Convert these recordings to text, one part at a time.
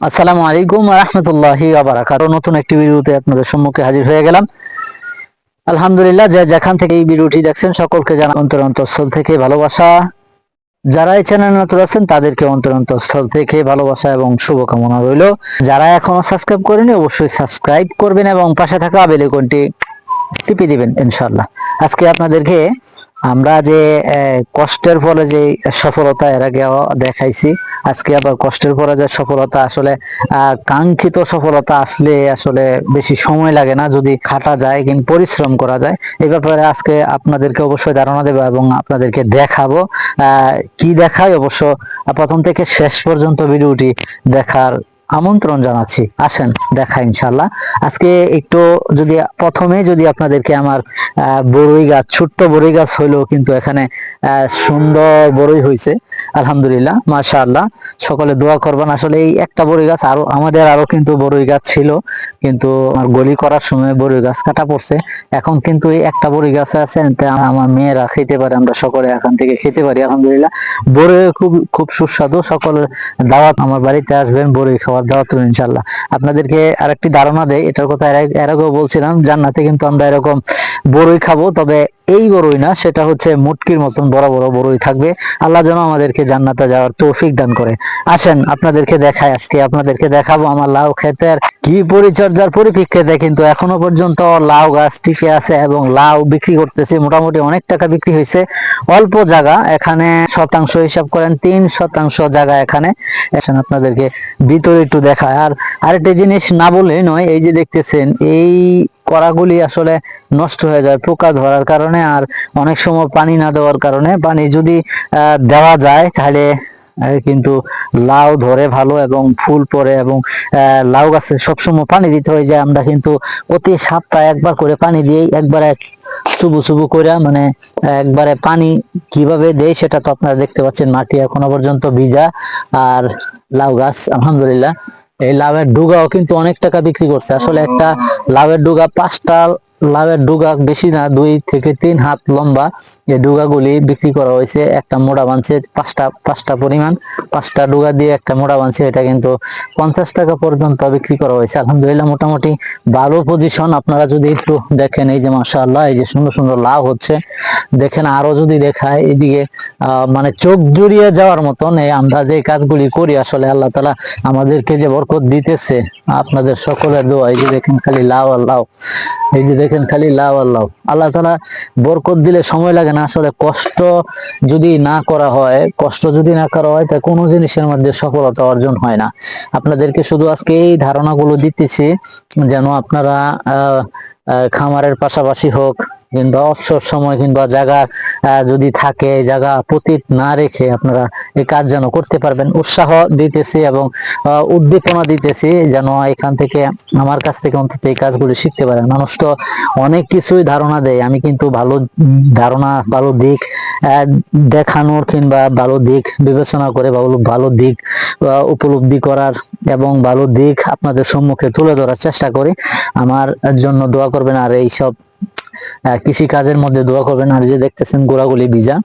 আসসালামু আলাইকুম রহমতুল্লাহি আবার নতুন একটি ভিডিওতে আপনাদের সম্মুখে হাজির হয়ে গেলাম। আলহামদুলিল্লাহ, যে যেখান থেকে এই ভিডিওটি দেখছেন, সকলকে জানা অন্তর অন্তঃস্থল থেকে ভালোবাসা। যারা এই চ্যানেল নতুন আছেন, তাদেরকে অন্তর অন্তঃস্থল থেকে ভালোবাসা এবং শুভকামনা রইল। যারা এখনও সাবস্ক্রাইব করেনি অবশ্যই সাবস্ক্রাইব করবেন এবং পাশে থাকা বেল আইকনটি টিপে দিবেন, ইনশাআল্লাহ। আজকে আপনাদেরকে আমরা যে কষ্টের ফলে যে সফলতা এর আগে দেখাইছি, আজকে আবার কষ্টের পরে যে সফলতা আসলে কাঙ্ক্ষিত সফলতা আসলে আসলে বেশি সময় লাগে না, যদি খাটা যায় কিন্তু পরিশ্রম করা যায়। এই ব্যাপারে আজকে আপনাদেরকে অবশ্যই ধারণা দেবো এবং আপনাদেরকে দেখাবো। কি দেখায় অবশ্য প্রথম থেকে শেষ পর্যন্ত ভিডিওটি দেখার আমন্ত্রণ জানাচ্ছি। আসেন, দেখা ইনশাল্লাহ আজকে একটু যদি প্রথমে যদি আপনাদেরকে আমার বড়ই গাছ, ছোট্ট বড়ই গাছ হইলেও কিন্তু এখানে সুন্দর বড়ই হয়েছে আলহামদুলিল্লাহ, মাশাআল্লাহ। সকলে দোয়া করবেন। আসলে এই একটা বড়ই গাছ আরও, আমাদের আরও কিন্তু বড়ই গাছ ছিল। কিন্তু আমার গলি করার সময় বড়ই গাছ কাটা পড়ছে। এখন কিন্তু এই একটা বড়ই গাছ আছে আমার মেয়েরা খেতে পারে, আমরা সকলে এখান থেকে খেতে পারি, আলহামদুলিল্লাহ। বড়ই খুব খুব সুস্বাদু। সকলের দাওয়াত, আমার বাড়িতে আসবেন বড়ই ইনশাল্লাহ আপনাদেরকে আরেকটি ধারণা দেয় এটার কথা এর আগেও বলছিলাম, জান্নাতে কিন্তু আমরা এরকম বড়ই খাব, তবে এই বড়ই না, সেটা হচ্ছে মুটকির মতন বড় বড় বড়ই থাকবে। আল্লাহ যেন আমাদেরকে জান্নাতে যাওয়ার তৌফিক দান করে। আসেন, আপনাদেরকে দেখাই আজকে, আপনাদেরকে দেখাবো আমার লাউ ক্ষেতের কি পরিচর্যার পরিপ্রেক্ষিতে কিন্তু এখনও পর্যন্ত লাউ গাছ টিকে আছে এবং লাউ বিক্রি করতেছে, মোটামুটি অনেক টাকা বিক্রি হয়েছে। অল্প জায়গা, এখানে শতাংশ হিসাব করেন, তিন শতাংশ জায়গা এখানে। এখন আপনাদেরকে ভিতরে একটু দেখায়। আর আরেকটা জিনিস না বলে নয়, এই যে দেখতেছেন, এই করাগুলি আসলে নষ্ট হয়ে যায় পোকা ধরার কারণে আর অনেক সময় পানি না দেওয়ার কারণে। পানি যদি দেওয়া যায় তাহলে কিন্তু লাউ ধরে ভালো এবং ফুল পরে এবং লাউ গাছে সবসময় পানি দিতে হয় যে আমরা কিন্তু প্রতি সপ্তাহে একবার করে পানি দিই একবারে চুবু চুবু করে মানে একবারে পানি কীভাবে দেয় সেটা তো আপনারা দেখতে পাচ্ছেন, মাটি এখনও পর্যন্ত ভিজা। আর লাউ গাছ, আলহামদুলিল্লাহ। এই লাউয়ের ডুগাও কিন্তু অনেক টাকা বিক্রি করছে। আসলে একটা লাউয়ের ডুগা পাঁচটা লাউয়ের ডুগা বেশি না, দুই থেকে তিন হাত লম্বা। এই ডুগাগুলি বিক্রি করা হয়েছে একটা মোড়া বানছে পাঁচটা পাঁচটা পরিমাণ। পাঁচটা ডুগা দিয়ে একটা মোড়া বানছে এটা কিন্তু পঞ্চাশ টাকা পর্যন্ত বিক্রি করা হয়েছে। আলহামদুলিল্লাহ, মোটামুটি ভালো পজিশন আপনারা যদি একটু দেখেন, এই যে মাশাআল্লাহ, এই যে সুন্দর সুন্দর লাউ হচ্ছে। দেখেন, আরও যদি দেখায়, এদিকে মানে চোখ জুড়িয়ে যাওয়ার মতন এই আমরা যে কাজগুলি করি, আসলে আল্লাহ তালা আমাদেরকে যে বরকত দিতেছে, আপনাদের সকলের দোয়া। এই যে দেখেন খালি লাউ আর লাউ। এই যে দেখেন খালি লাভ আর লাভ আল্লাহ তালা বরকত দিলে সময় লাগে না, আসলে কষ্ট যদি না করা হয়, কষ্ট যদি না করা হয়, তা কোনো জিনিসের মধ্যে সফলতা অর্জন হয় না। আপনাদেরকে শুধু আজকে এই ধারণাগুলো দিতেছি, যেন আপনারা খামারের পাশাপাশি হোক কিংবা অবসর সময় কিংবা জায়গা যদি থাকে জায়গা পতিত না রেখে আপনারা এই কাজ যেন করতে পারবেন। উৎসাহ দিতেছি এবং উদ্দীপনা দিতেছি যেন এখান থেকে আমার কাছ থেকে অন্তত এই কাজগুলি শিখতে পারেন। মানুষ তো অনেক কিছুই ধারণা দেয়। আমি কিন্তু ভালো ধারণা ভালো দিক দেখানোর কিংবা ভালো দিক বিবেচনা করে ভালো ভালো দিক উপলব্ধি করার এবং ভালো দিক আপনাদের সম্মুখে তুলে ধরার চেষ্টা করি। আমার জন্য দোয়া করবেন আর এইসব আহ, কৃষি কাজের মধ্যে দোয়া করবেন। আর যে দেখতেছেন গোড়াগুলি ভিজা,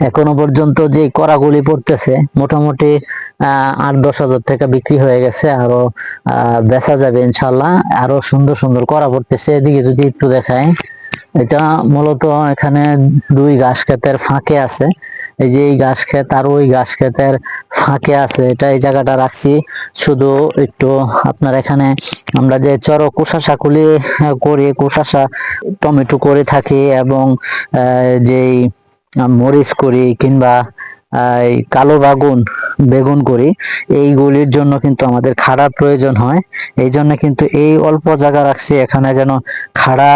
এখনও পর্যন্ত যে করাগুলি পড়তেছে, মোটামুটি, আহ, আট দশ হাজার টাকা বিক্রি হয়ে গেছে, আরও, আহ, বেচা যাবে ইনশাল্লাহ আরও সুন্দর সুন্দর করা পড়তেছে। এদিকে যদি একটু দেখাই, এটা মূলত এখানে দুই ঘাস ক্ষেতের ফাঁকে আছে। এই যে এই ঘাস ক্ষেত আর ওই ঘাস ক্ষেতের ফাঁকে আছে এটা এই জায়গাটা রাখছি। শুধু একটু আপনার এখানে আমরা যে চর কোষাশাকুলি করি, কুশাশা টমেটো করে থাকি এবং যেই মরিচ করি কিংবা কালো বাগুন বেগুন করি, এইগুলির জন্য কিন্তু আমাদের খাড়া প্রয়োজন হয়। এই জন্য কিন্তু এই অল্প জায়গা রাখছি, এখানে যেন খাড়া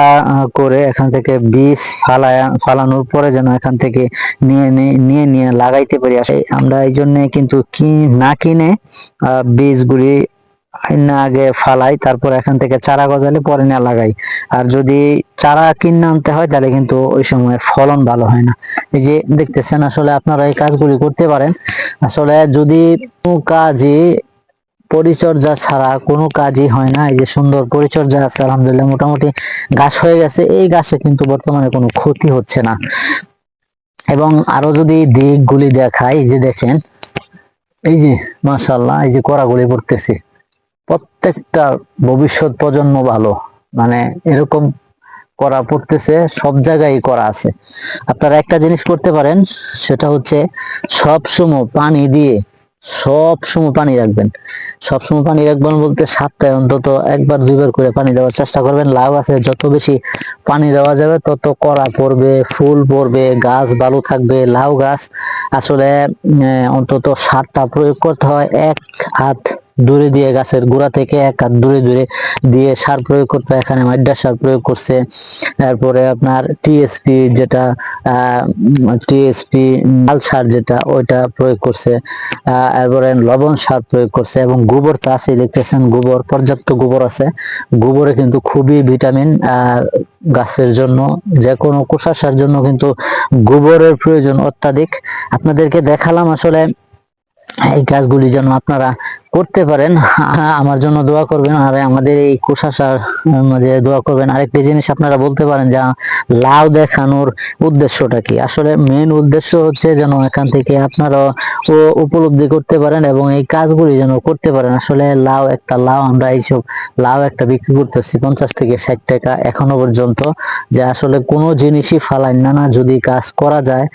করে এখান থেকে বীজ ফালায়, ফালানোর পরে যেন এখান থেকে নিয়ে নিয়ে- নিয়ে লাগাইতে পারি। আমরা এই জন্য কিন্তু কি, না কিনে বীজগুলি না আগে ফালাই, তারপর এখান থেকে চারা গজালে পরে না লাগাই। আর যদি চারা কিনে আনতে হয়, তাহলে কিন্তু ওই সময় ফলন ভালো হয় না। এই যে দেখতেছেন, আসলে আপনারা এই কাজগুলি করতে পারেন। আসলে যদি কোনো কাজই পরিচর্যা ছাড়া কোনো কাজই হয় না, এই যে সুন্দর পরিচর্যা আছে, আলহামদুলিল্লাহ, মোটামুটি গাছ হয়ে গেছে। এই গাছে কিন্তু বর্তমানে কোনো ক্ষতি হচ্ছে না। এবং আরও যদি দিকগুলি দেখাই যে দেখেন, এই যে মাশাল্লাহ এই যে কড়াগুলি পড়তেছে। প্রত্যেকটা ভবিষ্যৎ প্রজন্ম ভালো। মানে এরকম করা পড়তেছে, সব জায়গায় করা আছে। আপনারা একটা জিনিস করতে পারেন, সেটা হচ্ছে সব সময় পানি দিয়ে, সব সময় পানি রাখবেন। সব সময় পানি রাখবেন বলতে সপ্তাহে অন্তত একবার দুইবার করে পানি দেওয়ার চেষ্টা করবেন। লাউ গাছে যত বেশি পানি দেওয়া যাবে, তত কড়া পড়বে, ফুল পড়বে, গাছ ভালো থাকবে। লাউ গাছ আসলে অন্তত সারটা প্রয়োগ করতে হয়, এক হাত দূরে দিয়ে গাছের গোড়া থেকে এক হাত দূরে দূরে দিয়ে সার প্রয়োগ করতে এখানে মাইডা সার প্রয়োগ করছে। তারপরে আপনার টিএসপি যেটা টিএসপি লাল সার যেটা, ওইটা প্রয়োগ করছে। এরপরে লবণ সার প্রয়োগ করছে এবং গোবর তো আছে দেখতেছেন গোবর, পর্যাপ্ত গোবর আছে। গোবরে কিন্তু খুবই ভিটামিন গাছের জন্য যে কোনো কোষাশার জন্য কিন্তু গোবরের প্রয়োজন অত্যাধিক। আপনাদেরকে দেখালাম আসলে এই কাজগুলি যেন আপনারা করতে পারেন আমার জন্য দোয়া করবেন। আর আমাদের এই কুশাশার মাঝে দোয়া করবেন। আরেকটি জিনিস আপনারা বলতে পারেন যে, লাউ দেখানোর উদ্দেশ্যটা কি? আসলে মেন উদ্দেশ্য হচ্ছে যেন এখান থেকে আপনারা উপলব্ধি করতে পারেন এবং এই কাজগুলি যেন করতে পারেন। আসলে লাউ একটা লাউ, আমরা এইসব লাউ একটা বিক্রি করতেছি পঞ্চাশ থেকে ষাট টাকা এখনও পর্যন্ত। যে আসলে কোনো জিনিসই ফালাই না না যদি কাজ করা যায়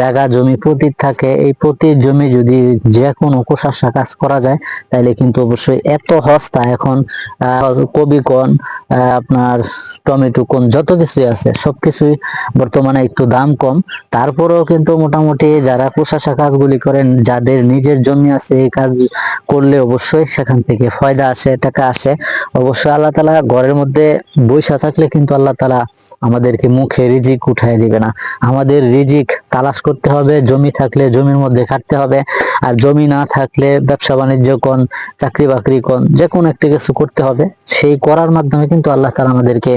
জায়গা জমি পতিত থাকে, এই পতির জমি যদি যে কোনো কুশাসা কাজ করা যায় তাহলে কিন্তু অবশ্যই এত হস্তা এখন আহ, কবি কোন আহ, আপনার টমেটো কোন যত কিছু আছে সবকিছুই বর্তমানে একটু দাম কম। তারপরেও কিন্তু মোটামুটি যারা কোষাশা কাজগুলি করেন যাদের নিজের জমি আছে এই কাজ করলে অবশ্যই সেখান থেকে ফয়দা আসে টাকা আসে। অবশ্যই আল্লাহ তালা ঘরের মধ্যে বৈশা থাকলে কিন্তু আল্লাহ তালা আমাদেরকে মুখে রিজিক উঠাই দিবে না। আমাদের রিজিক তালাশ করতে হবে, জমি থাকলে জমির মধ্যে খাটতে হবে, আর জমি না থাকলে ব্যবসা বাণিজ্য কোন, চাকরি বাকরি কোন, যে কোনো একটা কিছু করতে হবে। সেই করার মাধ্যমে কিন্তু আল্লাহ তালা আমাদেরকে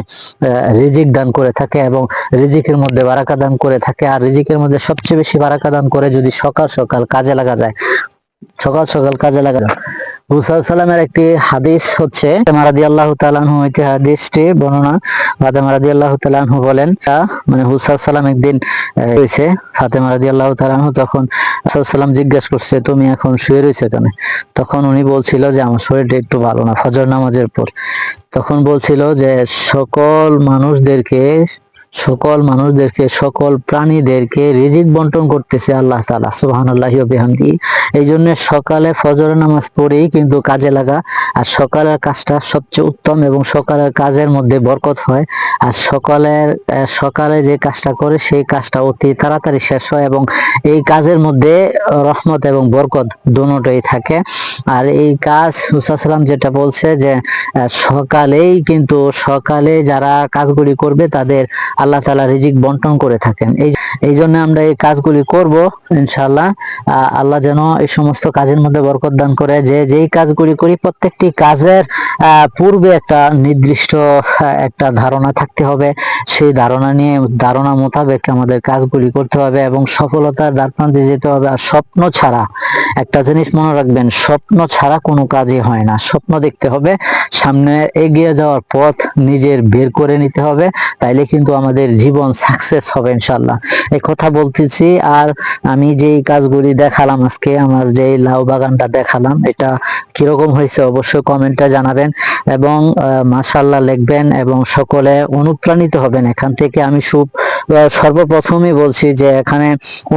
রিজিক দান করে থাকে এবং রিজিকের মধ্যে বারাকা দান করে থাকে। আর রিজিকের মধ্যে সবচেয়ে বেশি বারাকা দান করে যদি সকাল সকাল কাজে লাগা যায়, সকাল সকাল কাজে লাগা যায় মুসা সালামের একটি হাদিস হচ্ছে মারাদি আল্লাহ তালানহু হইতে হাদিসটি বর্ণনা। ফাতেমা রাদি আল্লাহ তালানহু বলেন, তা- মানে হুসা সালাম একদিন রয়েছে, ফাতেমা রাদি আল্লাহ তালানহু তখন সাল্লাম জিজ্ঞাসা করছে, তুমি এখন শুয়ে রয়েছে কেন? তখন উনি বলছিল যে, আমার শরীরটা একটু ভালো না, ফজর নামাজের পর। তখন বলছিল যে, সকল মানুষদেরকে সকল মানুষদেরকে, সকল প্রাণীদেরকে রিজিক বন্টন করতেছে আল্লাহ তাআলা, সুবহানাল্লাহি ওয়া বিহামদি। এই জন্য সকালে ফজর নামাজ পড়েই কিন্তু কাজে লাগা, আর সকালের কাজটা সবচেয়ে উত্তম এবং সকালের কাজের মধ্যে বরকত হয়। আর সকালের সকালে যে কাজটা করে সেই কাজটা অতি তাড়াতাড়ি শেষ হয় এবং এই কাজের মধ্যে রহমত এবং বরকত দুটোই থাকে। আর এই কাজ হুসালাম যেটা বলছে যে সকালেই কিন্তু সকালে যারা কাজগুলি করবে তাদের আল্লাহ তালা রিজিক বন্টন করে থাকেন। এই এই জন্য আমরা এই কাজগুলি করব ইনশাল্লাহ আল্লাহ যেন এই সমস্ত কাজের মধ্যে বরকত দান করে। যে, যেই কাজগুলি করি, প্রত্যেকটি কাজের পূর্বে একটা নির্দিষ্ট একটা ধারণা থাকতে হবে। সেই ধারণা নিয়ে, ধারণা মোতাবেক আমাদের কাজগুলি করতে হবে এবং সফলতার দ্বার প্রান্তে যেতে হবে। আর স্বপ্ন ছাড়া, একটা জিনিস মনে রাখবেন, স্বপ্ন ছাড়া কোনো কাজই হয় না। স্বপ্ন দেখতে হবে, সামনে এগিয়ে যাওয়ার পথ নিজের বের করে নিতে হবে, তাইলে কিন্তু আমাদের জীবন সাকসেস হবে ইনশাল্লাহ এই কথা বলতেছি, আর আমি যেই কাজগুলি দেখালাম আজকে, আমার যে লাউ বাগানটা দেখালাম, এটা কীরকম হয়েছে অবশ্যই কমেন্টে জানাবেন এবং মাশাল্লাহ লিখবেন এবং সকলে অনুপ্রাণিত হবেন এখান থেকে আমি সুপ সর্বপ্রথমই বলছি যে এখানে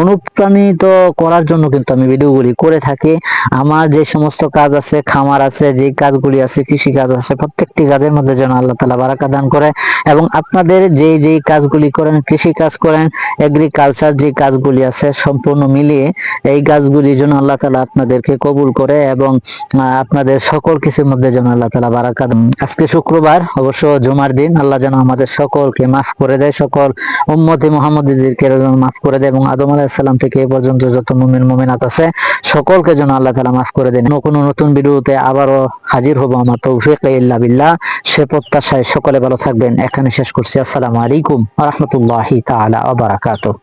অনুপ্রাণিত করার জন্য কিন্তু আমি ভিডিওগুলি করে থাকি আমার যে সমস্ত কাজ আছে, খামার আছে, যে কাজগুলি আছে, কৃষি কাজ আছে, প্রত্যেকটি কাজের মধ্যে যেন আল্লাহ তালা বারাকা দান করে এবং আপনাদের যে যে কাজগুলি করেন, কৃষি কাজ করেন এগ্রিকালচার যে কাজগুলি আছে সম্পূর্ণ মিলিয়ে এই কাজগুলি যেন আল্লাহ তালা আপনাদেরকে কবুল করে এবং আপনাদের সকল কিছুর মধ্যে যেন আল্লাহ তালা বারাকা দেন। আজকে শুক্রবার, অবশ্য জুমার দিন, আল্লাহ যেন আমাদের সকলকে মাফ করে দেয়, সকল উম্মতি মোহাম্মদীদেরকে যেন মাফ করে দেয় এবং আদম আলাইসাল্লাম থেকে এ পর্যন্ত যত মুমিন, মুমিনাত আছে, সকলকে যেন আল্লাহ তালা মাফ করে দেন। কোন নতুন ভিডিওতে আবারও হাজির হব, আমার তো ইল্লা বিল্লাহ। সে প্রত্যাশায় সকলে ভালো থাকবেন। এখানে শেষ করছি। আসসালামু আলাইকুম রহমতুল্লাহি তালা ওয়া বারাকাতুহু।